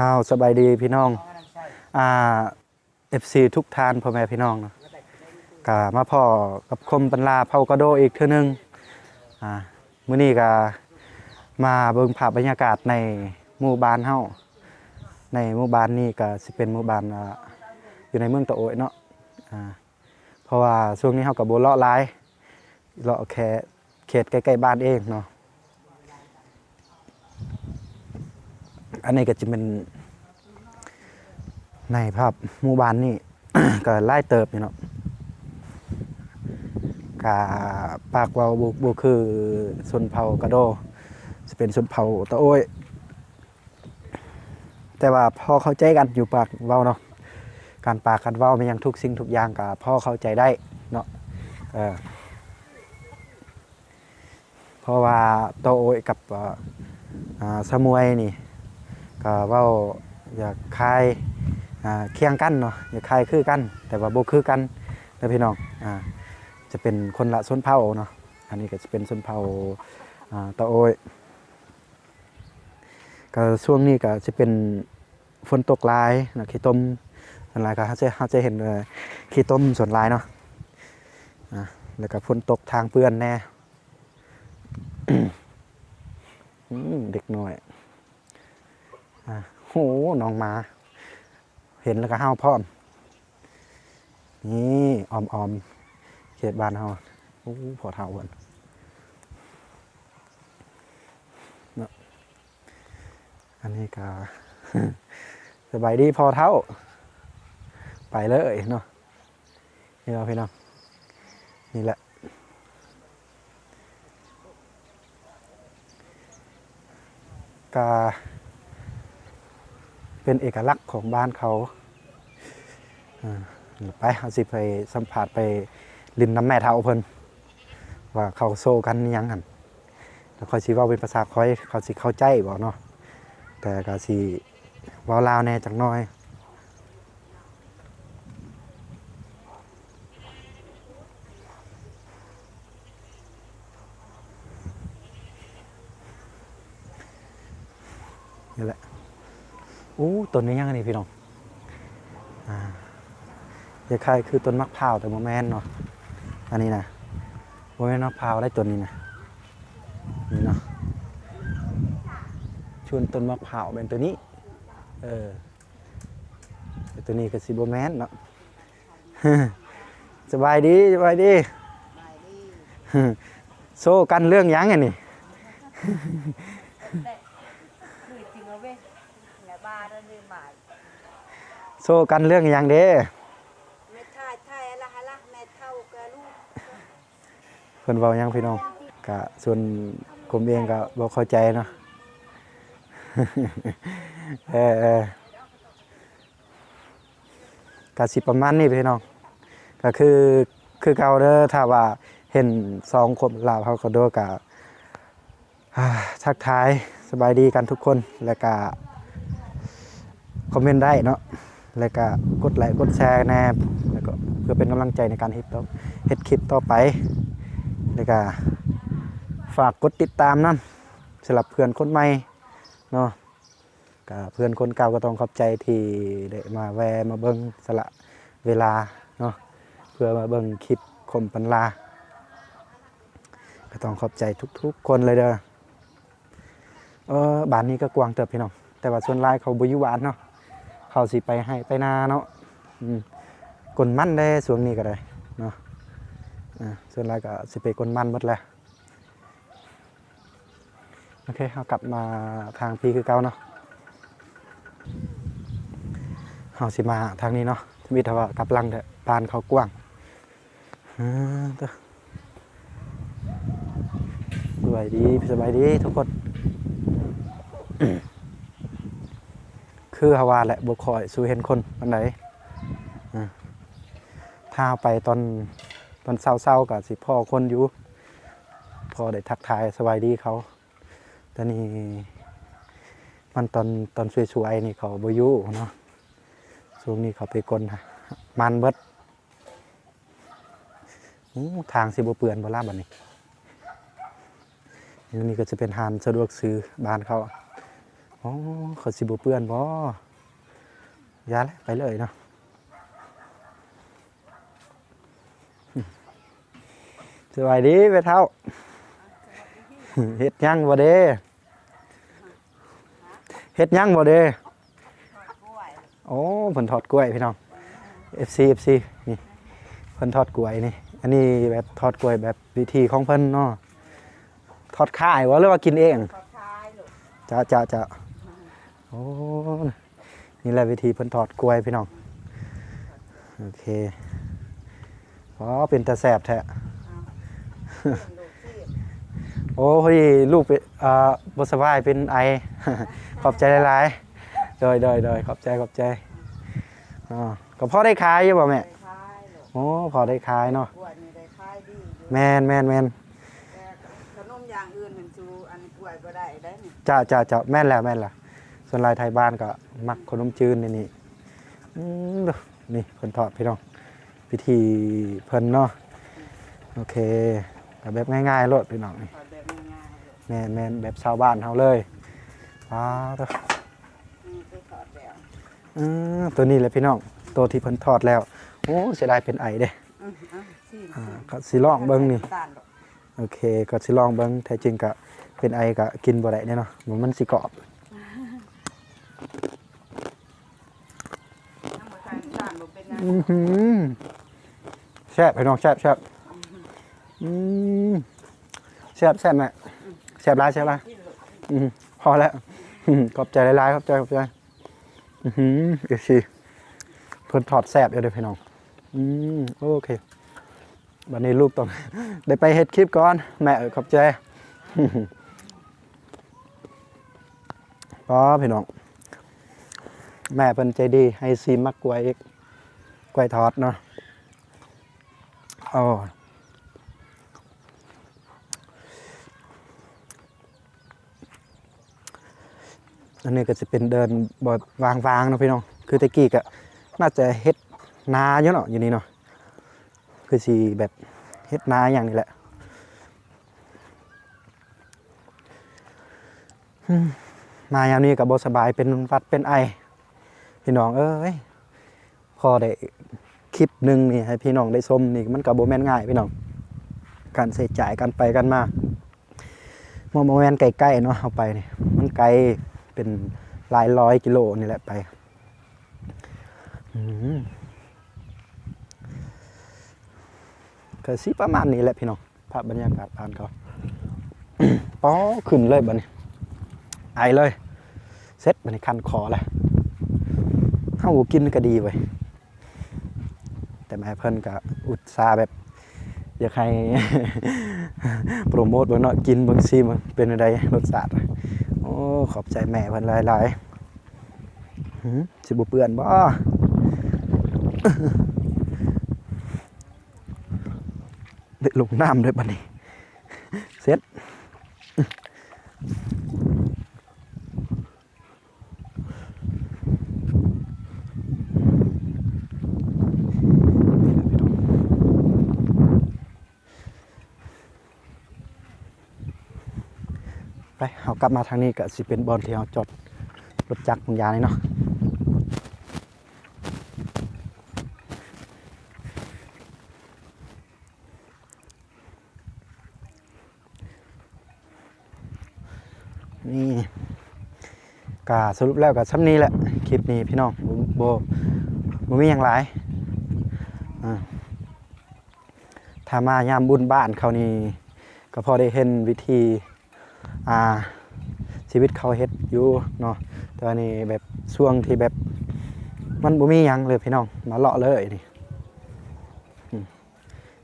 อ้าวสบายดีพี่น้อง อ่า FC ทุกทานพ่อแม่พี่น้องเนาะก็มาพ่อกับคมปันลาเผากระโดอีกเทื่อนึงอ่ามื้อนี้ก็มาเบิ่งภาพบรรยากาศในหมู่บ้านเฮาในหมู่บ้านนี้ก็สิเป็นหมู่บ้านอ่าอยู่ในเมืองตะโอยเนาะอ่าเพราะว่าช่วงนี้เฮาก็บ่เลาะหลายเลาะแค่เขตใกล้ๆบ้านเองเนาะ อันนี้ก็จะเป็น ในภาพหมู่บ้านนี่ ก็ไล่เติบอยู่เนาะกาปากวาบุบคือชนเผ่ากระโดจะเป็นชนเผ่าตะโอ้ย แต่ว่าพอเข้าใจกันอยู่ปากเว้าเนาะการปากกันเว้ามันยังทุกสิ่งทุกอย่างกับพ่อเข้าใจได้เนาะเออเพราะว่าตโอ้ยกับสมวยนี่ ก็เว้าอยากคายเคียงกันเนาะอยากคายคือกัน แต่ว่าโบคือกันนะพี่น้องอ่าจะเป็นคนละส้นเผาเนาะอันนี้ก็จะเป็นส้นเผาตะโอยก็ช่วงนี้ก็จะเป็นฝนตกลายนะขี้ต้มส่วนลายก็เขาจะเขาจะเห็นขี้ต้มส่วนลายเนาะแล้วก็ฝนตกทางเปื้อนแน่เด็กน้อย อะโหน้องหมา เห็นแล้วก็ห้าวพร้อม นี่ออมออมๆเขตบ้านเฮาโอ้พอเท่ากันอันนี้ก็สบายดีพอเท่า ไปเลยเนาะนี่เราพี่น้องนี่แหละกา เป็นเอกลักษณ์ของบ้านเขาอ่าไปเอาสิไปสัมผัสไปลินน้ำแม่เท่าเพิ่นว่าเขาโซกันยังหันแล้วเขาสิว่าเป็นภาษาคอยเขาสิเข้าใจบ่เนาะแต่ก็สิว้าลาวแน่จักน่อยนี่แหละ อู้ต้นนี้ยังไงนี่พี่น้องอ่าอย่าคล้ายคือต้นมะพร้าวแต่โมแมนเนาะอันนี้นะโมแมนมะพร้าวได้ต้นนี้นะนี่เนาะชวนต้นมะพร้าวเป็นตัวนี้ เออแต่ตัวนี้ก็สิโบแมนเนาะสบายดีสบายดีโซ่กันเรื่องหยังไงนี่ คือจริงแล้วเว้ยแม่บ้านนั่นเลยหมาย โซกันเรื่องหยังเด้แม่ท่ายท่าอะไรฮะล่ะแม่เท่ากับลูกเพิ่นเว้ายังพี่น้องกะส่วนผมเองก็บ่เข้าใจเนาะเออเอกะสิประมาณนี้พี่น้องก็คือคือเก่าเด้อถ้าว่าเห็นสองคนลาวเขาก็โดกะอ่าทักทายสบายดีกันทุกคนแล้วก็คอมเมนต์ได้เนาะ แล้วก็กดไลค์กดแชร์แน่แล้วก็เพื่อเป็นกำลังใจในการเฮ็ดต่อเฮ็ดคลิปต่อไป แล้วก็ฝากกดติดตามนะสำหรับเพื่อนคนใหม่เนาะก็เพื่อนคนเก่าก็ต้องขอบใจที่ได้มาแวะมาเบิ่งสละเวลาเนาะเพื่อมาเบิ่งคลิปคมปันลา ก็ต้องขอบใจทุกๆคนเลยเด้อเออบ้านนี้ก็กว้างเติบพี่น้องแต่ว่าส่วนลายเขาบ่อยู่บ้านเนาะ เขาสิไปให้ไปนาเนาะกลมันได้ส่วงนี้ก็ได้เนาะส่วนหลายก็สิไปกลมันหมดแล้วโอเคเรากลับมาทางพีคือเก่าเนาะเราสิมาทางนี้เนาะมีแต่ว่ากลับหลังเถอะปานเขากว้างสบายดีสบายดีทุกคน คือฮาวาแหละบุคอยสูเห็นคนอันไหนอ่าถ้าไปตอนตอนเศร้าๆกับสิพ่อคนอยู่พ่อได้ทักทายสวัสดีเขาแต่นี่มันตอนตอนสวยๆนี่เขาบอยู่เนาะช่วงนี้เขาไปกลฮะมันเบิดทางสิบเปื่อนบลาบันนี้นนี่ก็จะเป็นหานสะดวกซื้อบ้านเขา อ๋อเขาสิบเปื้อนบ่ยาเลยไปเลยเนาะสวัสดีไปเท่าเฮ็ดยังบ่เด้เฮ็ดยังบ่เด้โอ้เพิ่นทอดกล้วยพี่น้อง FC FC นี่เพิ่นทอดกล้วยนี่ อันนี้แบบทอดกล้วยแบบวิธีของเพิ่นเนาะทอดขายบ่หรือว่ากินเองขอทายลูกจ้าจ้าจ้า อ้นี่แหละวิธีเพิ่นทอดกล้วยพี่น้อง โอเคอ๋อเป็นตาแสบแท้ลูกที่โอ้พอดีลูกเป็นอ่าบสบายเป็นไอ ขอบใจหลายๆโดยโดยโดยขอบใจขอบใจอ๋อก็พอได้ขายอยู่บ่แม่ได้ทายลูกโอ้พอได้ขายเนาะ กล้วยนี่ได้ทายดีอยู่แมนแมนแมนแต่ขนมอย่างอื่นมันจูอันกล้วยบ่ได้ได้นี่จ้าจ้าจ้าแม่นแล้วแม่นแล้ว ส่วนลายไทยบ้านก็มักขนมจีนนี่นี่อืมเด้อนี่เพิ่นทอดพี่น้องพิธีเพิ่นเนาะโอเคก็แบบง่ายๆโลดพี่น้องนี่ทอดแบบง่ายๆลูกแมนแมนแบบชาวบ้านเฮาเลยว้าวเด้อนี่ไปทอดแล้วอืมตัวนี้แหละพี่น้องตัวที่เพิ่นทอดแล้วโอ้เสียดายเป็นไอเด้อืออะสิอ่าก็สิลองเบิ่งนี่ตาลลูกโอเคก็สิลองเบิ่งแท้จริงก็เป็นไอก็กินบ่ได้แน่เนาะมันมันสิกรอบ อือหือแซ่บพี่น้องแซ่บแซ่บอืมแซ่บแซ่บแม่แซ่บหลายแซ่บหลายอืมพอแล้วขอบใจหลายๆขอบใจขอบใจอือหือเดี๋ยวสิเพิ่นทอดแซ่บอยู่เด้อพี่น้องอืมโอเควันนี้ลูกต้องได้ไปเฮ็ดคลิปก่อน แม่เออขอบใจอ๋อพี่น้อง แม่เพิ่นใจดีให้ซีมักกล้วยอีกกล้วยทอดเนาะอ๋ออันนี้ก็จะเป็นเดินบอดวางๆเนาะพี่น้อง คือตะกี้ก็น่าจะเฮ็ดนาอยู่เนาะอยู่นี่เนาะ คือสีแบบเฮ็ดนาอย่างนี้แหละมายามนี้กับบสบายเป็นวัดเป็นไอ พี่น้องเอ้ยพอได้คลิปหนึ่งนี่ให้พี่น้องได้ชมนี่มันกับโบแมนง่ายพี่น้อง การใส่จ่ายกันไปกันมาโมแมนไกลๆเนาะเอาไปนี่มันไกลเป็นหลายร้อยกิโลนี่แหละไปอืมก็สิประมาณนี้แหละพี่น้องภาพบรรยากาศผ่านเขาป้อขึ้นเลยบัดนี้ไอเลยเซ็ตบัดนี้คันคอเลย เฮากินก็ดีไว้ยแต่แม่เพิ่นก็อุตสาห์แบบ อยากให้ โปรโมทบิ่งเนาะกินบิ่งซิมันเป็นอะไรรสชาติโอ้ขอบใจแม่เพิ่นหลายๆสิบ่เปื้อนบ่ได้ลงน้ำด้วยปะนี่เสร็จนี่แหละพี่น้องไป เอากลับมาทางนี้ก็สิเป็นบอลที่เราจอดรถจักรบางยางนี่เนาะนี่กาสรุปแล้วกับซ้ำนี้แหละ คลิปนี้พี่น้องโบโบมีอย่างไรถ้ามายามบุญบ้านเขานี่ก็พอได้เห็นวิธี อ่าชีวิตเขาเฮ็ดอยู่เนาะแตอนนี้แบบช่วงที่แบบมันบ่มีหยังเลยพี่น้องมาเลาะเลยนี่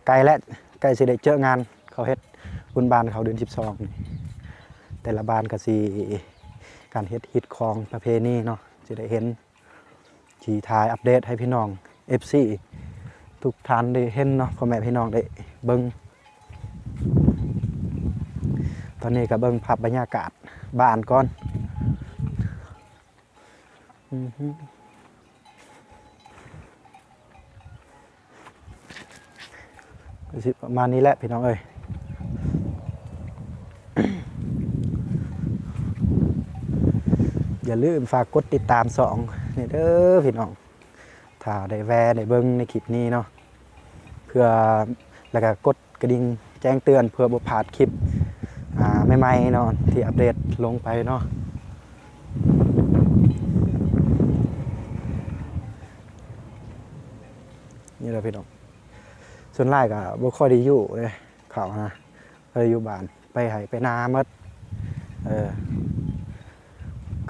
ไกลและไกลสิได้เจองานเขาเฮ็ดบุญบานเขาเดือน12นี่แต่ละบ้านก็สิการเฮ็ดฮิตของประเพณีเนาะจะได้เห็นจีทายอัปเดตให้พี่น้อง FC ทุกท่านได้เห็นเนาะพ่อแม่พี่น้องได้เบิ่ง ตอนนี้ก็เบิ่งภาพบรรยากาศบ้านก่อนอือฮึก็สิประมาณนี้แหละพี่น้องเอ้ยอย่าลืมฝากกดติดตามสองนี่เด้อพี่น้องถ้าได้แวะได้เบิ่งในคลิปนี้เนาะเพื่อแล้วก็กดกระดิ่งแจ้งเตือนเพื่อบ่พลาดคลิป ใหม่ๆเนาะที่อัปเดตลงไปเนาะนี่แหละพี่น้องส่วนหลายก็บ่ค่อยได้อยู่เลยเขานะไปอยู่บ้านไปไห้ไปนาหมดเออ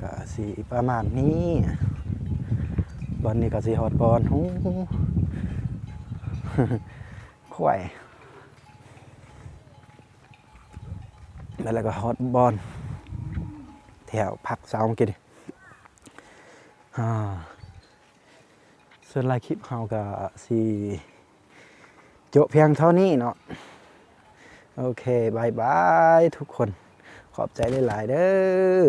ก็สิประมาณนี้บอลนี่ก็สีฮอดบอลหูข่วย แล้วแล้วก็ฮอตบอลแถวพักเสาเมื่อกี้ดิอ่าส่วนลายคลิปเฮาก็สีจบเพียงเท่านี้เนาะโอเคบายบายทุกคนขอบใจหลาย ๆ เด้อ